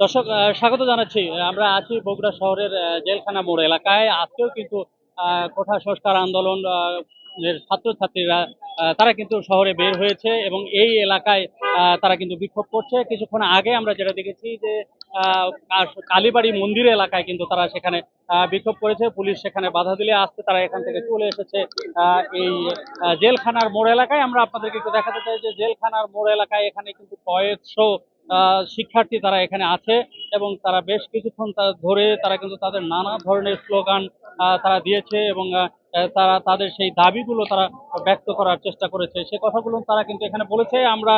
দর্শক স্বাগত জানাচ্ছি। আমরা আছি বগুড়া শহরের জেলখানা মোড় এলাকায়। আজকেও কিন্তু কোঠা সংস্কার আন্দোলন ছাত্রছাত্রীরা তারা কিন্তু শহরে বের হয়েছে এবং এই এলাকায় তারা কিন্তু বিক্ষোভ করছে। কিছুক্ষণ আগে আমরা যেটা দেখেছি যে কালীবাড়ি মন্দির এলাকায় কিন্তু তারা সেখানে বিক্ষোভ করেছে। পুলিশ সেখানে বাধা দিলে আসতে তারা এখান থেকে চলে এসেছে এই জেলখানার মোড় এলাকায়। আমরা আপনাদেরকে একটু দেখাতে চাই যে, জেলখানার মোড় এলাকায় এখানে কিন্তু কয়েকশো শিক্ষার্থী তারা এখানে আছে এবং তারা বেশ কিছুক্ষণ ধরে তারা কিন্তু তাদের নানা ধরনের স্লোগান তারা দিয়েছে এবং তারা তাদের সেই দাবিগুলো তারা ব্যক্ত করার চেষ্টা করেছে। সে কথাগুলো তারা কিন্তু এখানে বলেছে। আমরা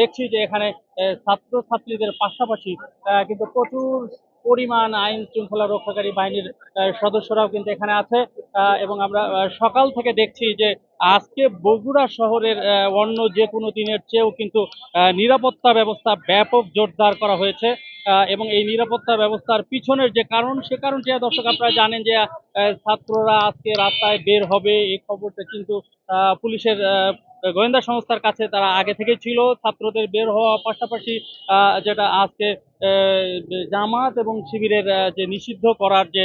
দেখছি যে এখানে আহ, ছাত্রছাত্রীদের পাশাপাশি কিন্তু প্রচুর পরিমাণ আইন শৃঙ্খলা রক্ষাকারী বাহিনীর সদস্যরাও কিন্তু এখানে আছে। এবং আমরা সকাল থেকে দেখছি যে আজকে বগুড়া শহরের অন্য যে কোনো দিনের চেয়েও কিন্তু নিরাপত্তা ব্যবস্থা ব্যাপক জোরদার করা হয়েছে। এবং এই নিরাপত্তা ব্যবস্থার পিছনের যে কারণ, সে কারণটি দর্শক আপনারা জানেন যে ছাত্ররা আজকে রাস্তায় বের হবে, এই খবরটা কিন্তু পুলিশের গোয়েন্দা সংস্থার কাছে তারা আগে থেকে ছিল। ছাত্রদের বের হওয়া পাশাপাশি যেটা আজকে জামাত এবং শিবিরের যে নিষিদ্ধ করার যে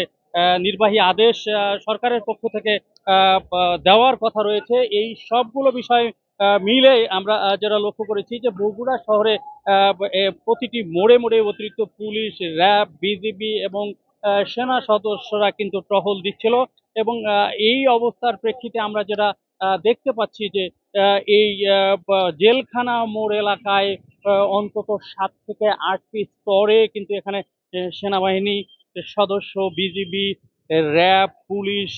নির্বাহী আদেশ সরকারের পক্ষ থেকে দেওয়ার কথা রয়েছে। এই সবগুলো বিষয় মিলে আমরা যেটা লক্ষ্য করেছি যে বগুড়া শহরে প্রতিটি মোড়ে মোড়ে অতিরিক্ত পুলিশ, র্যাব, বিজিবি এবং সেনা সদস্যরা কিন্তু টহল দিচ্ছিল এবং এই অবস্থার প্রেক্ষিতে আমরা যেটা দেখতে পাচ্ছি যে এই জেলখানা মোড় এলাকায় অন্তত সাত থেকে আটটি স্তরে কিন্তু এখানে সেনাবাহিনী সদস্য, বিজিবি, র্যাব, পুলিশ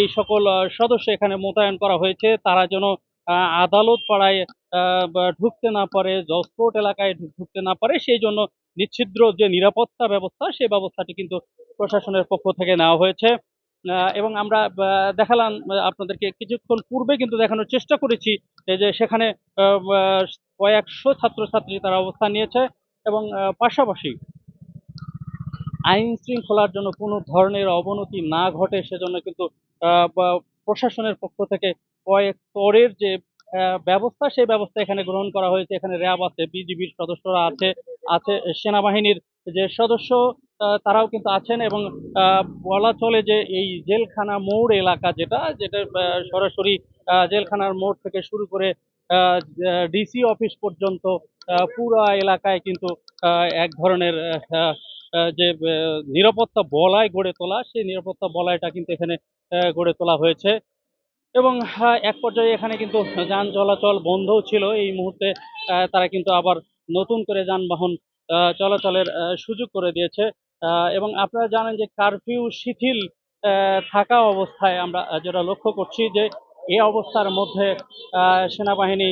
এই সকল সদস্য এখানে মোতায়েন করা হয়েছে। তারা যেন আদালত পাড়ায় ঢুকতে না পারে, জজকোর্ট এলাকায় ঢুকতে না পারে, সেই জন্য নিচ্ছিদ্র যে নিরাপত্তা ব্যবস্থা সেই ব্যবস্থাটি কিন্তু প্রশাসনের পক্ষ থেকে নেওয়া হয়েছে। এবং আমরা দেখালাম আপনাদেরকে কিছুক্ষণ পূর্বে কিন্তু দেখানোর চেষ্টা করেছি যে সেখানে কয়েকশো ছাত্রছাত্রী তারা অবস্থান নিয়েছে এবং পাশাপাশি আইন শৃঙ্খলার জন্য কোনো ধরনের অবনতি না ঘটে, সেজন্য কিন্তু প্রশাসনের পক্ষ থেকে কয়েক স্তরের যে ব্যবস্থা, সেই ব্যবস্থা এখানে গ্রহণ করা হয়েছে। এখানে র্যাব আছে, বিজিবির সদস্যরা আছে আছে, সেনাবাহিনীর যে সদস্য তারাও কিন্তু আছেন এবং বলা চলে যে এই জেলখানা মোড় এলাকা যেটা যেটা সরাসরি জেলখানার মোড় থেকে শুরু করে ডিসি অফিস পর্যন্ত পুরা এলাকায় কিন্তু এক ধরনের যে নিরাপত্তা বলয় গড়ে তোলা, সেই নিরাপত্তা বলয়টা কিন্তু এখানে গড়ে তোলা হয়েছে। এবং এক পর্যায়ে এখানে কিন্তু যান চলাচল বন্ধও ছিল। এই মুহূর্তে তারা কিন্তু আবার নতুন করে যানবাহন চলাচলের সুযোগ করে দিয়েছে। এবং আপনারা জানেন যে কারফিউ শিথিল থাকা অবস্থায় আমরা যেটা লক্ষ্য করছি যে এই অবস্থার মধ্যে সেনাবাহিনী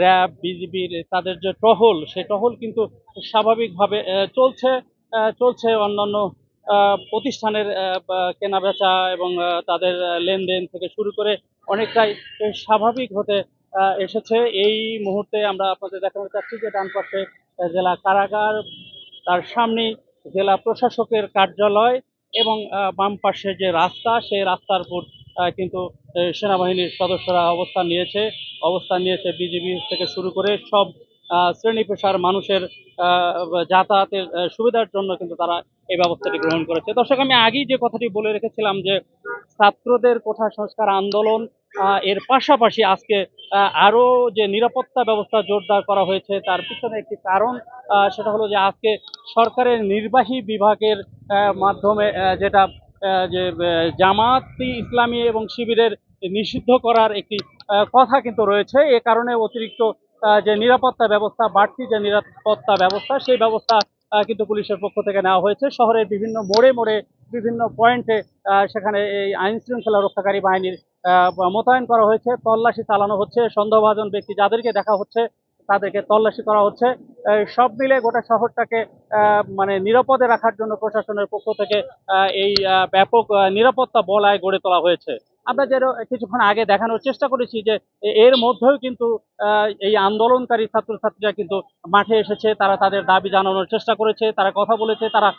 র্যাব বিজিবির তাদের যে টহল, সেই টহল কিন্তু স্বাভাবিকভাবে চলছে চলছে অন্যান্য প্রতিষ্ঠানের কেনাবেচা এবং তাদের লেনদেন থেকে শুরু করে অনেকটাই স্বাভাবিক হতে এসেছে। এই মুহূর্তে আমরা আপনাদের দেখাতে চাচ্ছি যে ডান পাশে জেলা কারাগার, তার সামনে জেলা প্রশাসকের কার্যালয় এবং বাম পাশে যে রাস্তা, সেই রাস্তার উপর কিন্তু সেনাবাহিনীর সদস্যরা অবস্থান নিয়েছে। অবস্থান নিয়েছে বিজিবি থেকে শুরু করে সব শ্রেণি পেশার মানুষের যাতায়াতের সুবিধার জন্য কিন্তু তারা এই ব্যবস্থাটি গ্রহণ করেছে। দর্শক আমি আগেই যে কথাটি বলে রেখেছিলাম যে ছাত্রদের কোঠা সংস্কার আন্দোলন এর পাশাপাশি আজকে আহ, আরও যে নিরাপত্তা ব্যবস্থা জোরদার করা হয়েছে তার পিছনে একটি কারণ সেটা হলো যে আজকে সরকারের নির্বাহী বিভাগের মাধ্যমে যেটা যে জামাতি ইসলামী এবং শিবিরের নিষিদ্ধ করার একটি কথা কিন্তু রয়েছে। এ কারণে অতিরিক্ত যে নিরাপত্তা ব্যবস্থা, বাড়তি যে নিরাপত্তা ব্যবস্থা, সেই ব্যবস্থা কিন্তু পুলিশের পক্ষ থেকে নেওয়া হয়েছে। শহরের বিভিন্ন মোড়ে মোড়ে বিভিন্ন পয়েন্টে সেখানে এই আইন শৃঙ্খলা রক্ষাকারী বাহিনীর মোতায়েন করা হয়েছে। তল্লাশি চালানো হচ্ছে। সন্দেহভাজন ব্যক্তি যাদেরকে দেখা হচ্ছে, তাদেরকে তল্লাশি করা হচ্ছে। সব মিলে গোটা শহরটাকে মানে নিরাপদে রাখার জন্য প্রশাসনের পক্ষ থেকে এই ব্যাপক নিরাপত্তা বলয় গড়ে তোলা হয়েছে। আমরা যেন কিছুক্ষণ আগে দেখানোর চেষ্টা করেছি যে এর মধ্যেও কিন্তু এই আন্দোলনকারী ছাত্রছাত্রীরা কিন্তু মাঠে এসেছে, তারা তাদের দাবি জানানোর চেষ্টা করেছে, তারা কথা বলেছে, তারা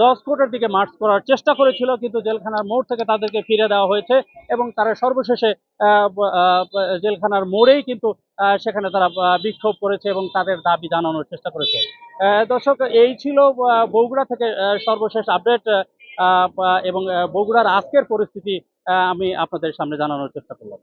জজকোর্টের দিকে মার্চ করার চেষ্টা করেছিল, কিন্তু জেলখানার মোড় থেকে তাদেরকে ফিরে দেওয়া হয়েছে এবং তারা সর্বশেষে জেলখানার মোড়েই কিন্তু সেখানে তারা বিক্ষোভ করেছে এবং তাদের দাবি জানানোর চেষ্টা করেছে। দর্শক, এই ছিল বগুড়া থেকে সর্বশেষ আপডেট। এবং বগুড়ার আজকের পরিস্থিতি আমি আপনাদের সামনে জানানোর চেষ্টা করলাম।